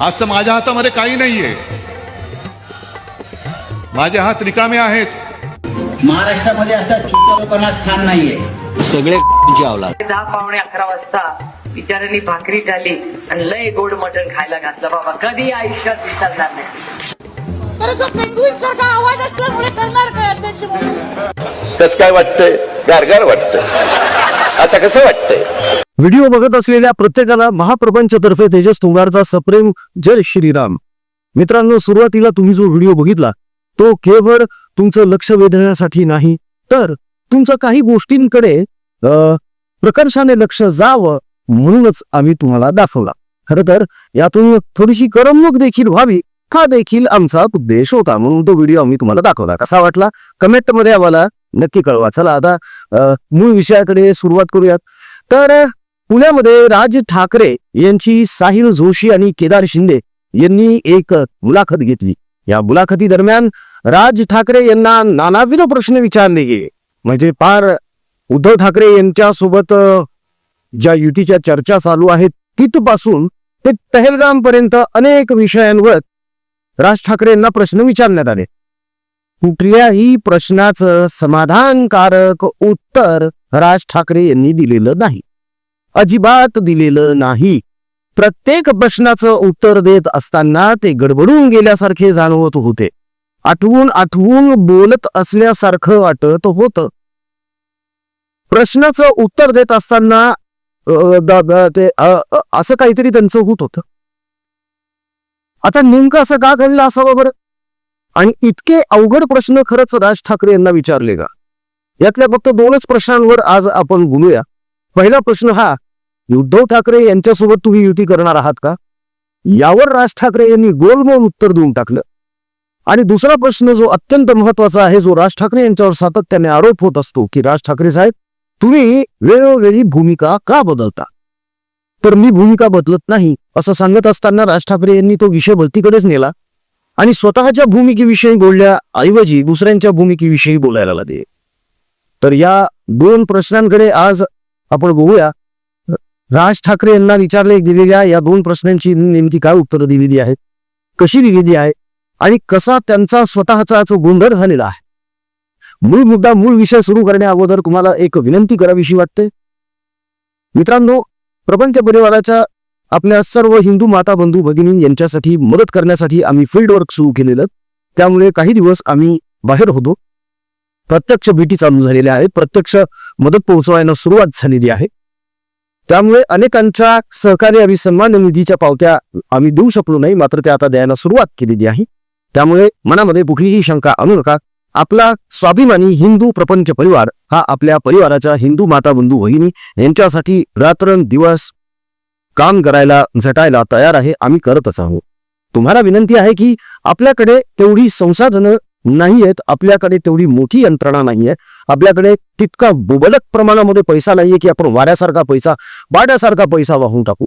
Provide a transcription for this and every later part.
असं माझ्या हातामध्ये काही नाहीये. माझे हात रिकामे आहेत. महाराष्ट्रामध्ये असं छोट्या लोकांना स्थान नाहीये. सगळे दहा पावणे अकरा वाजता बिचाऱ्यांनी भाकरी झाली आणि लय गोड मटण खायला घातलं बाबा. कधी आयुष्यात विसरणार नाही. कस काय वाटतंय? गारगार वाटतंय. आता कसं वाटतंय? व्हिडिओ बघत असलेल्या प्रत्येकाला महाप्रपंचतर्फे तेजस तुंगारचा सप्रेम जय श्रीराम. मित्रांनो सुरुवातीला तुम्ही जो व्हिडिओ बघितला तो केवळ तुमचं लक्ष वेधण्यासाठी नाही तर तुमचं काही गोष्टींकडे प्रकर्षाने लक्ष जावं म्हणूनच आम्ही तुम्हाला दाखवला. खर तर यातून थोडीशी करमणूक देखील व्हावी हा देखील आमचा उद्देश होता म्हणून तो व्हिडिओ आम्ही तुम्हाला दाखवला. कसा वाटला? कमेंटमध्ये आम्हाला नक्की कळवा. चला आता मूळ विषयाकडे सुरुवात करूयात. तर पुण्यामध्ये राज ठाकरे यांची साहिल जोशी आणि केदार शिंदे यांनी एक मुलाखत घेतली. या मुलाखती दरम्यान राज ठाकरे यांना नानाविध प्रश्न विचारले गेले. म्हणजे पार उद्धव ठाकरे यांच्या सोबत ज्या युतीच्या चर्चा चालू आहेत तिथपासून ते पहलगाम पर्यंत अनेक विषयांवर राज ठाकरे यांना प्रश्न विचारण्यात आले. कुठल्याही प्रश्नाचं समाधानकारक उत्तर राज ठाकरे यांनी दिलेलं नाही. अजिबात दिलेलं नाही. प्रत्येक प्रश्नाचं उत्तर देत असताना ते गडबडून गेल्यासारखे जाणवत होते. आठवून आठवून बोलत असल्यासारखं वाटत होतं. प्रश्नाचं उत्तर देत असताना ते असं काहीतरी त्यांचं होत होतं. आता नेमकं असं का घडलं असावं बरं? आणि इतके अवघड प्रश्न खरंच राज ठाकरे यांना विचारले का? यातल्या फक्त दोनच प्रश्नांवर आज आपण बोलूया. पहिला प्रश्न हा उद्धव ठाकरे यांच्यासोबत तुम्ही युती करणार आहात का? यावर राज ठाकरे यांनी गोलमोल उत्तर देऊन टाकलं. आणि दुसरा प्रश्न जो अत्यंत महत्त्वाचा आहे जो राज ठाकरे यांच्यावर सातत्याने आरोप होत असतो की राज ठाकरे साहेब तुम्ही वेळोवेळी भूमिका का बदलता? तर मी भूमिका बदलत नाही असं सांगत असताना राज ठाकरे यांनी तो विषय भलतीकडेच नेला. आणि स्वतःच्या भूमिकेविषयी बोलण्याऐवजी दुसऱ्यांच्या भूमिकेविषयी बोलायला लागले. तर या दोन प्रश्नांकडे आज आपण बघूया. राज ठाकरे यांना विचारले गेलेल्या या दोन प्रश्नांची नेमकी काय उत्तरं दिलेली आहेत? कशी दिलेली आहे? आणि कसा त्यांचा स्वतःचा जो गोंधळ झालेला आहे? मूळ मुद्दा मूळ विषय सुरू करण्या अगोदर तुम्हाला एक विनंती करावीशी वाटते. मित्रांनो प्रपंच परिवाराच्या आपल्या सर्व हिंदू माता बंधू भगिनी यांच्यासाठी मदत करण्यासाठी आम्ही फील्ड वर्क सुरू केलेलं. त्यामुळे काही दिवस आम्ही बाहेर होतो. प्रत्यक्ष भेटी चालू झालेल्या आहेत. प्रत्यक्ष मदत पोहोचवायला सुरुवात झालेली आहे. त्यामुळे अनेकांच्या सहकार्य आणि सन्मान निधीच्या पावत्या आम्ही देऊ शकलो नाही मात्र त्या आता द्यायला सुरुवात केलेली आहे. त्यामुळे मनामध्ये कुठलीही शंका आणू नका. आपला स्वाभिमानी हिंदू प्रपंच परिवार हा आपल्या परिवाराच्या हिंदू माता बंधू भगिनी यांच्यासाठी रात्रंदिवस काम करायला झटायला तयार आहे आम्ही करतच आहोत. तुम्हाला विनंती आहे की आपल्याकडे तेवढी संसाधनं नाही आहेत आपल्याकडे तेवढी मोठी यंत्रणा नाहीये. आपल्याकडे तितका बुबलक प्रमाणामध्ये पैसा नाहीये की आपण वाऱ्यासारखा पैसा बाड्यासारखा पैसा वाहून टाकू.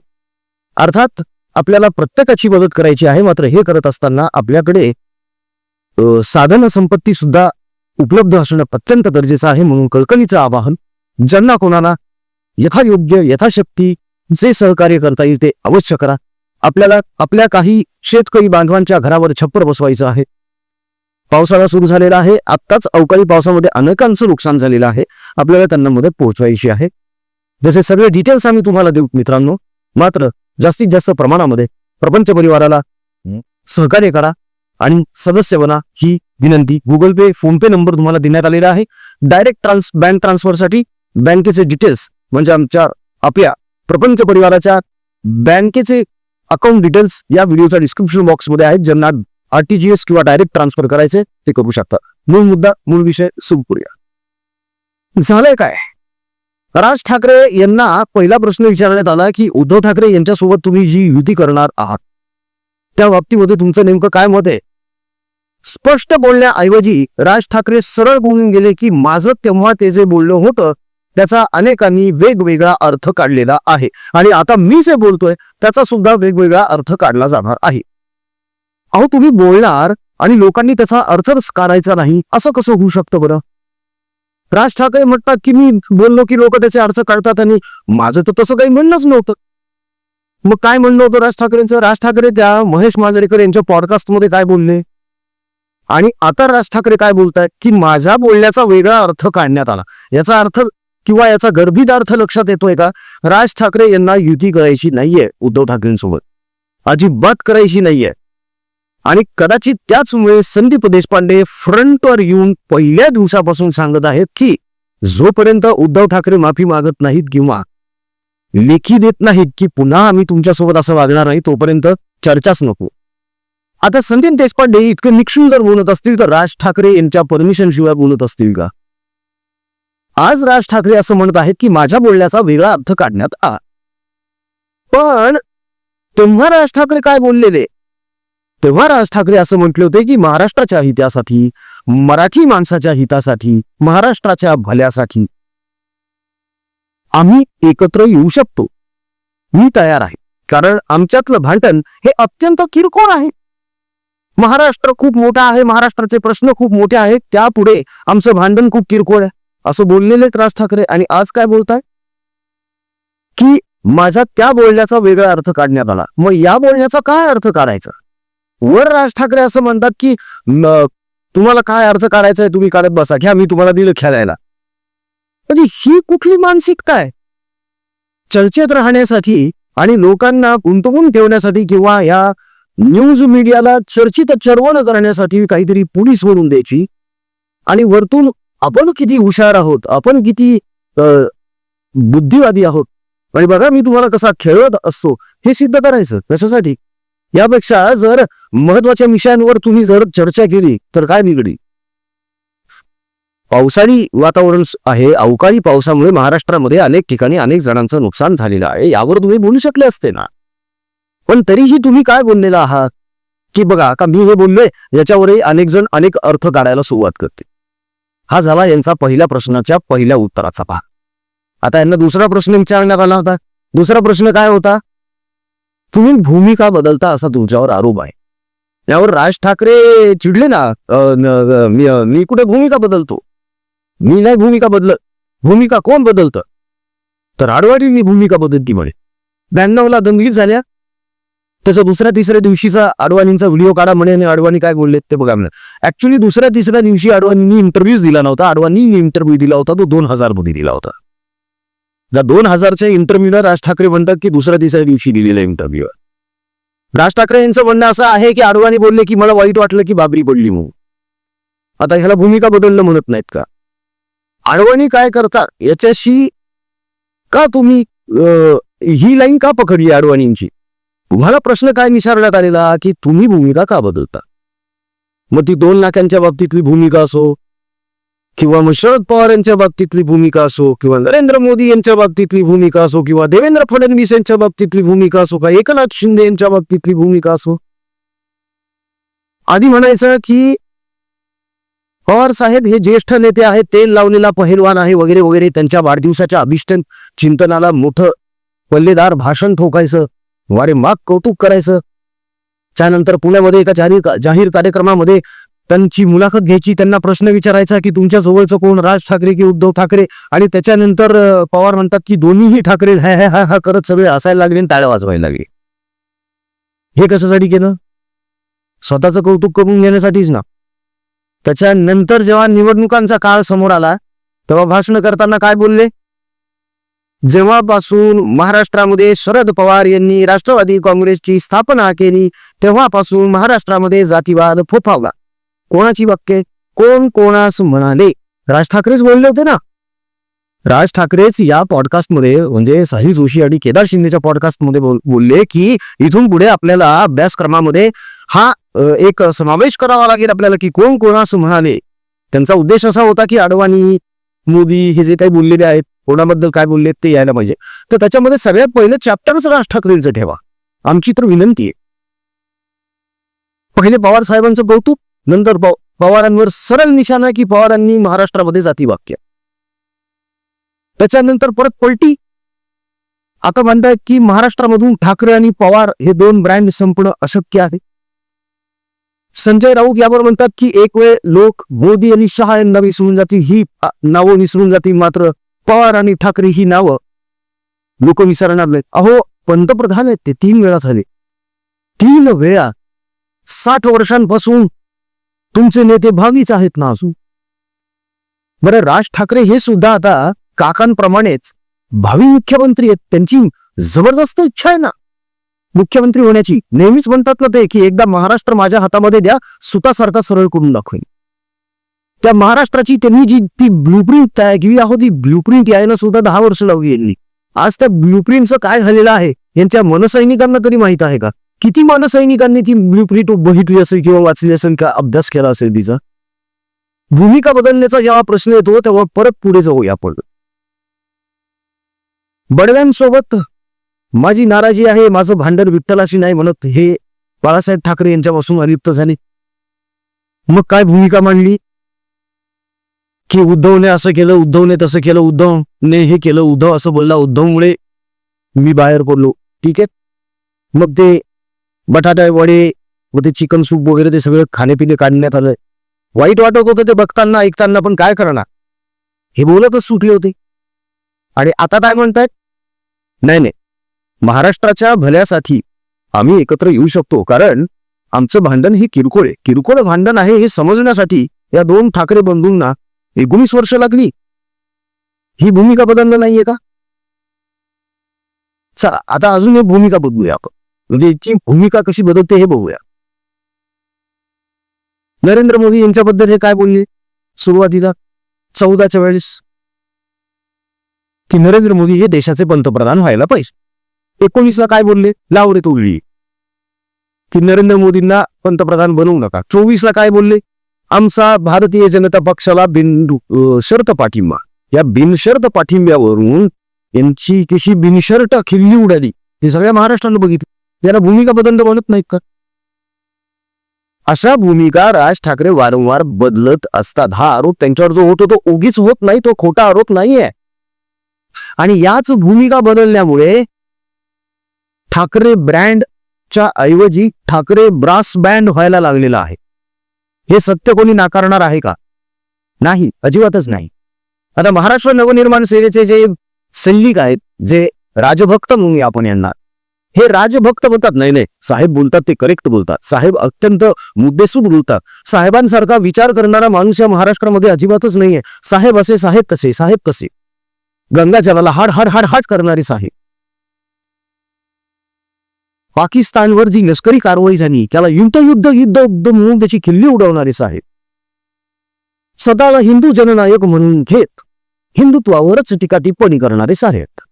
अर्थात आपल्याला प्रत्येकाची मदत करायची आहे मात्र हे करत असताना आपल्याकडे साधन संपत्ती सुद्धा उपलब्ध असणं अत्यंत गरजेचं आहे म्हणून कळकळीचं आवाहन ज्यांना कोणाला यथायोग्य यथाशक्ती जे सहकार्य करता येईल ते अवश्य करा. आपल्याला आपल्या काही शेतकरी बांधवांच्या घरावर छप्पर बसवायचं आहे. पावसाळा सुरू झालेला आहे. आत्ताच अवकाळी पावसामध्ये अनेकांचं नुकसान झालेलं आहे. आपल्याला त्यांना मदत पोहोचवायची आहे. जसे सगळे डिटेल्स आम्ही तुम्हाला देऊ मित्रांनो. मात्र जास्तीत जास्त प्रमाणामध्ये प्रपंच परिवाराला सहकार्य करा आणि सदस्य बना ही विनंती. गुगल पे फोन पे नंबर तुम्हाला देण्यात आलेला आहे. डायरेक्ट ट्रान्स बँक ट्रान्सफरसाठी बँकेचे डिटेल्स म्हणजे आमच्या आपल्या प्रपंच परिवाराच्या बँकेचे अकाउंट डिटेल्स या व्हिडिओच्या डिस्क्रिप्शन बॉक्समध्ये आहेत. ज्यांना आरटीजीएस किंवा डायरेक्ट ट्रान्सफर करायचे ते करू शकता. मूळ मुद्दा मूळ विषय सुरू करूया झालंय काय? राज ठाकरे यांना पहिला प्रश्न विचारण्यात आला की उद्धव ठाकरे यांच्यासोबत तुम्ही जी युती करणार आहात त्या बाबतीमध्ये तुमचं नेमकं काय मत आहे? स्पष्ट बोलण्याऐवजी राज ठाकरे सरळ बोलून गेले की माझं तेव्हा ते जे बोलणं होतं त्याचा अनेकांनी वेगवेगळा अर्थ काढलेला आहे. आणि आता मी जे बोलतोय त्याचा सुद्धा वेगवेगळा अर्थ काढला जाणार आहे. अहो तुम्ही बोलणार आणि लोकांनी त्याचा अर्थच काढायचा नाही असं कसं होऊ शकतं बरं? राज ठाकरे म्हणतात की मी बोललो की लोक त्याचे अर्थ काढतात आणि माझं तर तसं काही म्हणणंच नव्हतं. मग काय म्हणणं होतं राज ठाकरेंचं? राज ठाकरे त्या महेश मांजरेकर यांच्या पॉडकास्टमध्ये काय बोलले? आणि आता राज ठाकरे काय बोलतायत? की माझ्या बोलण्याचा वेगळा अर्थ काढण्यात आला. याचा अर्थ किंवा याचा गर्भित अर्थ लक्षात येतोय का? राज ठाकरे यांना युती करायची नाहीये उद्धव ठाकरेंसोबत. अजिबात करायची नाहीये. आणि कदाचित त्याचमुळे संदीप देशपांडे फ्रंटवर येऊन पहिल्या दिवसापासून सांगत आहेत की जोपर्यंत उद्धव ठाकरे माफी मागत नाहीत किंवा लेखी देत नाहीत की पुन्हा आम्ही तुमच्यासोबत असं वागणार नाही तोपर्यंत चर्चाच नको. आता संदीप देशपांडे इतकं निक्षून जर बोलत असतील तर राज ठाकरे यांच्या परमिशन शिवाय बोलत असतील का? आज राज ठाकरे असं म्हणत आहेत की माझ्या बोलण्याचा वेगळा अर्थ काढण्यात आ पण तेव्हा राज ठाकरे काय बोललेले? तेव्हा राज ठाकरे असं म्हटले होते की महाराष्ट्राच्या हितासाठी मराठी माणसाच्या हितासाठी महाराष्ट्राच्या भल्यासाठी आम्ही एकत्र येऊ शकतो. मी तयार आहे. कारण आमच्यातलं भांडण हे अत्यंत किरकोळ आहे. महाराष्ट्र खूप मोठा आहे महाराष्ट्राचे प्रश्न खूप मोठे आहेत त्यापुढे आमचं भांडण खूप किरकोळ आहे. असं बोललेले राज ठाकरे. आणि आज काय बोलताय? की माझा त्या बोलण्याचा वेगळा अर्थ काढण्यात आला. मग या बोलण्याचा काय अर्थ काढायचा? वर राज ठाकरे असं म्हणतात की तुम्हाला काय अर्थ काढायचा आहे तुम्ही काढत बसा. घ्या मी तुम्हाला दिलं खेळायला. म्हणजे ही कुठली मानसिकता आहे? चर्चेत राहण्यासाठी आणि लोकांना गुंतवून ठेवण्यासाठी किंवा या न्यूज मीडियाला चर्चित चरवण करण्यासाठी काहीतरी पुलिस म्हणून द्यायची? आणि वरतून आपण किती हुशार आहोत? आपण किती बुद्धिवादी आहोत? आणि बघा मी तुम्हाला कसा खेळत असतो हे सिद्ध करायचं. कशासाठी? यापेक्षा जर महत्त्वाच्या विषयांवर तुम्ही जर चर्चा केली तर काय बिघडी पावसाळी वातावरण आहे. अवकाळी पावसामुळे महाराष्ट्रामध्ये अनेक ठिकाणी अनेक जणांचं नुकसान झालेलं आहे. यावर तुम्ही बोलू शकले असते ना. पण तरीही तुम्ही काय बोललेला आहात? की बघा का मी हे बोललोय याच्यावरही अनेक जण अनेक अर्थ काढायला सुरुवात करते हा झाला यांचा पहिल्या प्रश्नाच्या पहिल्या उत्तराचा भाग. आता यांना दुसरा प्रश्न विचारण्यात आला होता. दुसरा प्रश्न काय होता? तुम्ही भूमिका बदलता असा तुमच्यावर आरोप आहे. यावर राज ठाकरे चिडले ना मी कुठे भूमिका बदलतो? मी नाही भूमिका बदलत. भूमिका कोण बदलतं? तर आडवाडींनी भूमिका बदलती म्हणे. ब्याण्णवला दंगली झाल्या. त्याच्या दुसऱ्या तिसऱ्या दिवशीचा अडवाणींचा व्हिडिओ काढा म्हणे आणि अडवाणी काय बोलले ते बघा म्हणे. ऍक्च्युली दुसऱ्या तिसऱ्या दिवशी अडवाणींनी इंटरव्ह्यूज दिला नव्हता. अडवाणींनी इंटरव्ह्यू दिला होता तो दोन हजारमध्ये दिला होता. त्या दोन हजारच्या इंटरव्ह्यूला राज ठाकरे म्हणतात की दुसऱ्या तिसऱ्या दिवशी दिलेला इंटरव्ह्यूवर राज ठाकरे यांचं म्हणणं असं आहे की अडवाणी बोलले की मला वाईट वाटलं की बाबरी पडली म्हणून. आता ह्याला भूमिका बदललं म्हणत नाहीत का? आडवाणी काय करतात? याच्याशी का तुम्ही ही लाईन का पकडली अडवाणींची तुम्हाला प्रश्न काय विचारण्यात आलेला की तुम्ही भूमिका का बदलता? मग ती दोन लाखांच्या बाबतीतली भूमिका असो किंवा मग शरद पवार यांच्या बाबतीतली भूमिका असो किंवा नरेंद्र मोदी यांच्या बाबतीतली भूमिका असो किंवा देवेंद्र फडणवीस यांच्या बाबतीतली भूमिका असो का एकनाथ शिंदे यांच्या बाबतीतली भूमिका असो. आधी म्हणायचं की पवार साहेब हे ज्येष्ठ नेते आहेत तेल लावलेला पहिलवान आहे वगैरे वगैरे त्यांच्या वाढदिवसाच्या अभिष्ट चिंतनाला मोठं पल्लेदार भाषण ठोकायचं वारे माग कौतुक करायचं. त्यानंतर पुण्यामध्ये एका जाहीर जाहीर कार्यक्रमामध्ये त्यांची मुलाखत घ्यायची त्यांना प्रश्न विचारायचा की तुमच्या जवळचं कोण? राज ठाकरे की उद्धव ठाकरे? आणि त्याच्यानंतर पवार म्हणतात की दोन्हीही ठाकरे हा हा हा हा करत सगळे असायला लागले आणि टाळ्या वाजवायला लागले. हे कशासाठी केलं? स्वतःचं कौतुक करून घेण्यासाठीच ना. त्याच्यानंतर जेव्हा निवडणुकांचा काळ समोर आला तेव्हा भाषण करताना काय बोलले? जेव्हापासून महाराष्ट्रामध्ये शरद पवार यांनी राष्ट्रवादी काँग्रेसची स्थापना केली तेव्हापासून महाराष्ट्रामध्ये जातीवाद फोफावला. कोणाची वाक्य कोण कोणास म्हणाले? राज ठाकरेच बोलले होते ना? राज ठाकरेच या पॉडकास्टमध्ये म्हणजे साहिल जोशी आणि केदार शिंदेच्या पॉडकास्टमध्ये बोल बोलले की इथून पुढे आपल्याला अभ्यासक्रमामध्ये हा एक समावेश करावा लागेल आपल्याला की कोण कोणास म्हणाले. त्यांचा उद्देश असा होता की अडवाणी मोदी हे जे काही बोललेले आहेत कोणाबद्दल काय बोलले ते यायला पाहिजे. तर त्याच्यामध्ये सगळ्यात पहिलं चॅप्टरच राज ठाकरेंचं ठेवा. आमची तर विनंती आहे. पहिले पवार साहेबांचं कौतुक नंतर पवारांवर सरळ निशाणा की पवारांनी महाराष्ट्रामध्ये जाती वाक्य त्याच्यानंतर परत पलटी. आता म्हणतायत की महाराष्ट्रामधून ठाकरे आणि पवार हे दोन ब्रँड संपणं अशक्य आहे. संजय राऊत यावर म्हणतात की एक वेळ लोक मोदी आणि शहा यांना विसरून जातील ही नावं विसरून जातील मात्र पवार आणि ठाकरे ही नावं लोक विसरणार नाहीत. अहो पंतप्रधान आहेत ते तीन वेळा झाले. तीन वेळा. साठ वर्षांपासून तुमचे नेते भावीच आहेत ना अजून? बरं राज ठाकरे हे सुद्धा आता काकांप्रमाणेच भावी मुख्यमंत्री आहेत. त्यांची जबरदस्त इच्छा आहे ना. मुख्यमंत्री होण्याची. नेहमीच म्हणतात ना ते की एकदा महाराष्ट्र माझ्या हातामध्ये द्या सुतासारखा सरळ करून दाखवेन. त्या महाराष्ट्राची त्यांनी जी ती ब्लूप्रिंट तयार केली आहो ती ब्लूप्रिंट यायला सुद्धा दहा वर्ष लावली आज त्या ब्लूप्रिंटचं काय झालेलं आहे यांच्या मनसैनिकांना तरी माहीत आहे का? किती मानसैनिकांनी ती ब्लूप्रिंट बघितली असेल किंवा वाचली असेल का? अभ्यास केला असेल तिचा. भूमिका बदलण्याचा जेव्हा प्रश्न येतो तेव्हा परत पुढे जाऊया आपण. बडव्यांसोबत माझी नाराजी आहे माझं भांडण विठ्ठलाशी नाही म्हणत हे बाळासाहेब ठाकरे यांच्यापासून अलिप्त झाले. मग काय भूमिका मांडली? की उद्धवने असं केलं उद्धवने तसं केलं उद्धवने हे केलं उद्धव असं बोलला उद्धवमुळे मी बाहेर पडलो. ठीक आहे? मग ते बटाटा वडे व ते चिकन सूप वगैरे ते सगळं खाण्यापिणे काढण्यात आलं वाईट वाटत होतं ते बघताना ऐकताना पण काय करणार? हे बोलतच सुटले होते. आणि आता काय म्हणतायत? नाही नाही. महाराष्ट्राच्या भल्यासाठी आम्ही एकत्र येऊ शकतो कारण आमचं भांडण हे किरकोळ आहे. किरकोळ भांडण आहे हे समजण्यासाठी या दोन ठाकरे बंधूंना एकोणीस वर्ष लागली. ही भूमिका बदलणं नाहीये का? चला आता अजून एक भूमिका बदलूया आपण. म्हणजे याची भूमिका कशी बदलते हे बघूया. नरेंद्र मोदी यांच्याबद्दल हे काय बोलले? सुरुवातीला चौदाच्या वेळेस की नरेंद्र मोदी हे देशाचे पंतप्रधान व्हायला पाहिजे. एकोणीसला काय बोलले? लाव रे तोडली. की नरेंद्र मोदींना पंतप्रधान बनवू नका. चोवीसला काय बोलले? आमचा भारतीय जनता पक्षाला बिन शर्त पाठिंबा. या बिनशर्त पाठिंब्यावरून यांची कशी बिनशर्ट खिल्ली उडाली हे सगळ्या महाराष्ट्रानं बघितलं. याला भूमिका बदलणं म्हणत नाहीत का? अशा भूमिका राज ठाकरे वारंवार बदलत असतात. हा आरोप त्यांच्यावर जो होतो तो उगीच होत नाही तो खोटा आरोप नाहीये. आणि याच भूमिका बदलण्यामुळे ठाकरे ब्रँडच्या ऐवजी ठाकरे ब्रास बँड व्हायला लागलेला आहे. हे सत्य कोणी नाकारणार आहे का? नाही अजिबातच नाही. आता महाराष्ट्र नवनिर्माण सेनेचे जे सैनिक आहेत जे राजभक्त म्हणून आपण यांना हे राजभक्त बोलतात. नाही नाही. साहेब बोलतात ते करेक्ट बोलतात. साहेब अत्यंत मुद्देसूद बोलतात. साहेबांसारखा विचार करणारा माणूस या महाराष्ट्रामध्ये अजिबातच नाहीये. साहेब असे साहेब कसे साहेब कसे? गंगाजलाला हाड हाड हाड हाड करणारे साहेब. पाकिस्तानवर जी लष्करी कारवाई झाली त्याला युद्ध युद्ध युद्ध युद्ध म्हणून त्याची खिल्ली उडवणारे साहेब. सदाला हिंदू जननायक म्हणून घेत हिंदुत्वावरच टीका टिप्पणी करणारे साहेब.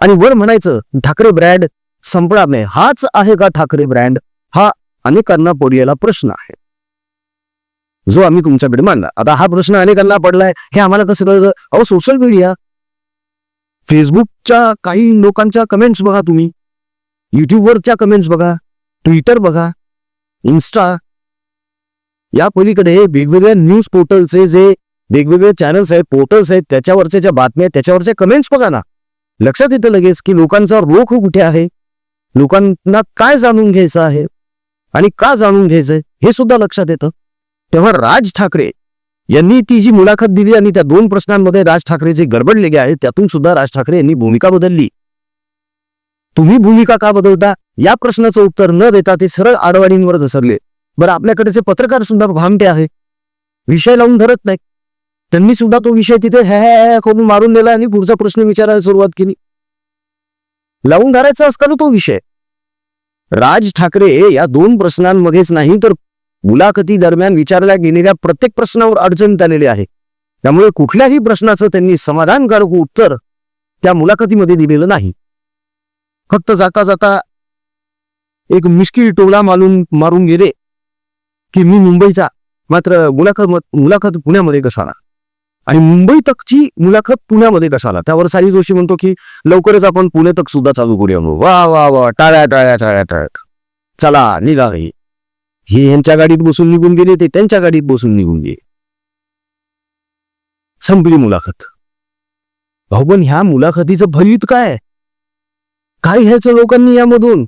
आणि वर म्हणायचं ठाकरे ब्रँड संपणार नाही हाच आहे का ठाकरे ब्रँड हा अनेकांना पडलेला प्रश्न आहे. जो आम्ही तुमच्याकडे मांडला. आता हा प्रश्न अनेकांना पडलाय. हे आम्हाला कसं कळलं? अहो सोशल मीडिया फेसबुकच्या काही लोकांच्या कमेंट्स बघा तुम्ही. युट्यूबवरच्या कमेंट्स बघा. ट्विटर बघा. इन्स्टा या पलीकडे वेगवेगळ्या न्यूज पोर्टलचे जे वेगवेगळे चॅनल्स आहेत पोर्टल्स आहेत त्याच्यावरच्या ज्या बातम्या त्याच्यावरच्या कमेंट्स बघा ना. लक्षात येतं लगेच की लोकांचा रोख कुठे आहे? लोकांना काय जाणून घ्यायचं आहे? आणि का जाणून घ्यायचंय? हे सुद्धा लक्षात येतं. तेव्हा राज ठाकरे यांनी ती जी मुलाखत दिली आणि त्या दोन प्रश्नांमध्ये राज ठाकरे जे गडबडलेले आहेत त्यातून सुद्धा राज ठाकरे यांनी भूमिका बदलली. तुम्ही भूमिका का बदलता? या प्रश्नाचं उत्तर न देता ते सरळ आडवाडींवर घसरले. बरं आपल्याकडेचे पत्रकार सुद्धा भामटे आहे विषय लावून धरत नाही त्यांनी सुद्धा तो विषय तिथे ह्या ह्या करून मारून नेला आणि पुढचा प्रश्न विचारायला सुरुवात केली. लावून धरायचा असता तो विषय. राज ठाकरे या दोन प्रश्नांमध्येच नाही तर मुलाखती दरम्यान विचारल्या गेलेल्या प्रत्येक प्रश्नावर अडचणीत आलेली आहे. त्यामुळे कुठल्याही प्रश्नाचं त्यांनी समाधानकारक उत्तर त्या मुलाखतीमध्ये दिलेलं नाही. फक्त जाता जाता एक मिश्किल टोला मारून मारून गेले की मी मुंबईचा मात्र मुलाखत मुलाखत पुण्यामध्ये कशाला आणि मुंबई तकची मुलाखत पुण्यामध्ये कशाला? त्यावर सारी जोशी म्हणतो की लवकरच आपण पुणे तक सुद्धा चालू करूया म्हणून. वा वा वा टाळ्या टाळ्या टाळ्या टाळ्या. चला निघा हे यांच्या गाडीत बसून निघून गेले ते त्यांच्या गाडीत बसून निघून गेले. संपली मुलाखत. भाऊ पण ह्या मुलाखतीचं भरीत काय? काय घ्यायचं लोकांनी यामधून?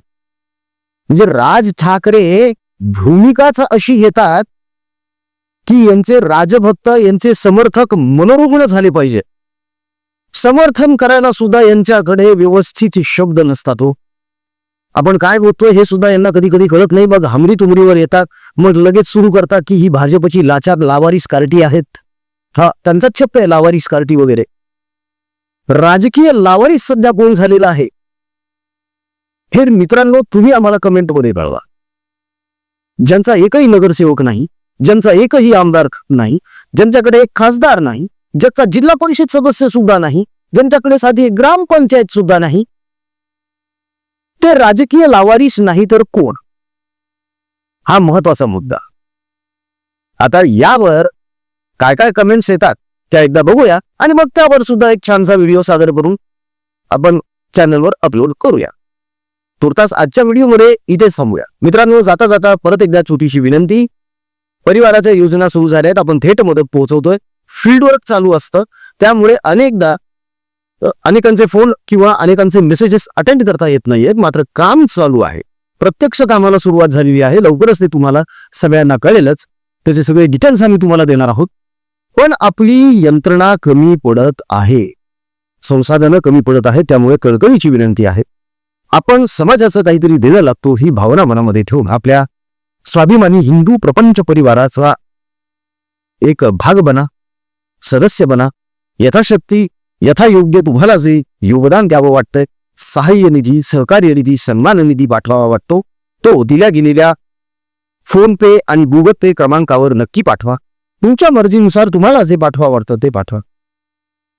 म्हणजे राज ठाकरे भूमिकाच अशी घेतात की यांचे राजभक्त यांचे समर्थक मनोरुग्ण झाले पाहिजे. समर्थन करायला सुद्धा यांच्याकडे व्यवस्थित शब्द नसतात हो. आपण काय बोलतोय हे सुद्धा यांना कधी कधी कळत नाही. मग हमरी तुमरीवर येतात. मग लगेच सुरू करतात की ही भाजपची लाचार लावारीस कार्टी आहेत. हा त्यांचाच शब्द आहे लावारीस कार्टी वगैरे. राजकीय लावारीस सध्या कोण झालेला आहे? हे मित्रांनो तुम्ही आम्हाला कमेंटमध्ये कळवा. ज्यांचा एकही नगरसेवक नाही ज्यांचा एकही आमदार नाही ज्यांच्याकडे एक खासदार नाही ज्याचा जिल्हा परिषद सदस्य सुद्धा नाही ज्यांच्याकडे साधी ग्रामपंचायत सुद्धा नाही ते राजकीय लावारीस नाही तर कोण? हा महत्त्वाचा मुद्दा. आता यावर काय काय कमेंट्स येतात त्या एकदा बघूया आणि मग त्यावर सुद्धा एक छानसा व्हिडिओ सादर करून आपण चॅनलवर अपलोड करूया. तुर्तास आजच्या व्हिडिओमध्ये इथेच थांबूया. मित्रांनो जाता जाता परत एकदा छोटीशी विनंती. परिवाराच्या योजना सुरू झाल्या आहेत. आपण थेट मदत पोहोचवतोय. फील्ड वर्क चालू असतं. त्यामुळे अनेकदा अनेकांचे फोन किंवा अनेकांचे मेसेजेस अटेंड करता येत नाहीयेत. मात्र काम चालू आहे. प्रत्यक्ष कामाला सुरुवात झालेली आहे. लवकरच ते तुम्हाला सगळ्यांना कळेलच. त्याचे सगळे डिटेल्स आम्ही तुम्हाला देणार आहोत. पण आपली यंत्रणा कमी पडत आहे. संसाधनं कमी पडत आहेत. त्यामुळे कळकळीची विनंती आहे. आपण समाजाचं काहीतरी देणं लागतो ही भावना मनामध्ये ठेवून आपल्या स्वाभिमानी हिंदू प्रपंच परिवाराचा एक भाग बना सदस्य बना. यथाशक्ती यथायोग्य तुम्हाला जे योगदान द्यावं वाटतंय. सहाय्य निधी सहकार्य निधी सन्मान निधी पाठवावा वाटतो. तो दिल्या गेलेल्या फोन पे आणि गुगल पे क्रमांकावर नक्की पाठवा. तुमच्या मर्जीनुसार तुम्हाला जे पाठवा वाटतं ते पाठवा.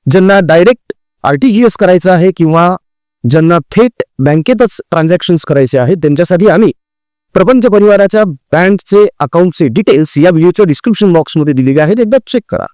ज्यांना डायरेक्ट आरटीजीएस करायचं आहे किंवा ज्यांना थेट बँकेतच ट्रान्झॅक्शन्स करायचे आहेत त्यांच्यासाठी आम्ही प्रपंच परिवाराच्या बँकचे अकाउंटचे डिटेल्स या व्हिडिओच्या डिस्क्रिप्शन बॉक्समध्ये दिलेले आहेत. एकदा चेक करा.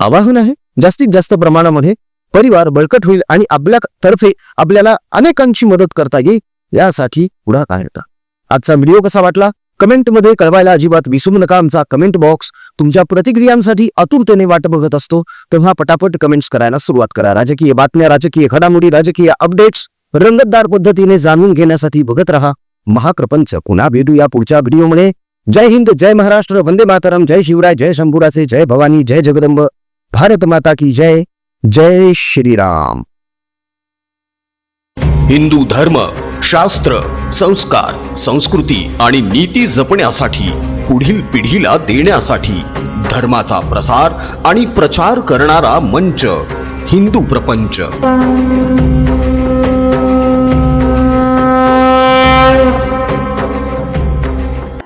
आवाहन आहे जास्तीत जास्त प्रमाणामध्ये परिवार बळकट होईल आणि आपल्या तर्फे आपल्याला अनेकांची मदत करता येईल यासाठी पुढाकार येतात आजचा व्हिडिओ कसा वाटला? कमेंटमध्ये कळवायला अजिबात विसरू नका. आमचा कमेंट बॉक्स तुमच्या प्रतिक्रियांसाठी आतुरतेने वाट बघत असतो. तेव्हा पटापट कमेंट्स करायला सुरुवात करा. राजकीय बातम्या राजकीय घडामोडी राजकीय अपडेट्स रंगतदार पद्धतीने जाणून घेण्यासाठी बघत रहा. महाप्रपंच. पुन्हा भेटूया पुढच्या व्हिडिओमध्ये. जय हिंद जय महाराष्ट्र वंदे मातरम जय शिवराय जय शंभुराचे जय भवानी जय जगदंब. भारत माता की जय. जय श्रीराम. हिंदू धर्म शास्त्र संस्कार संस्कृती आणि नीती जपण्यासाठी पुढील पिढीला देण्यासाठी धर्माचा प्रसार आणि प्रचार करणारा मंच हिंदू प्रपंच.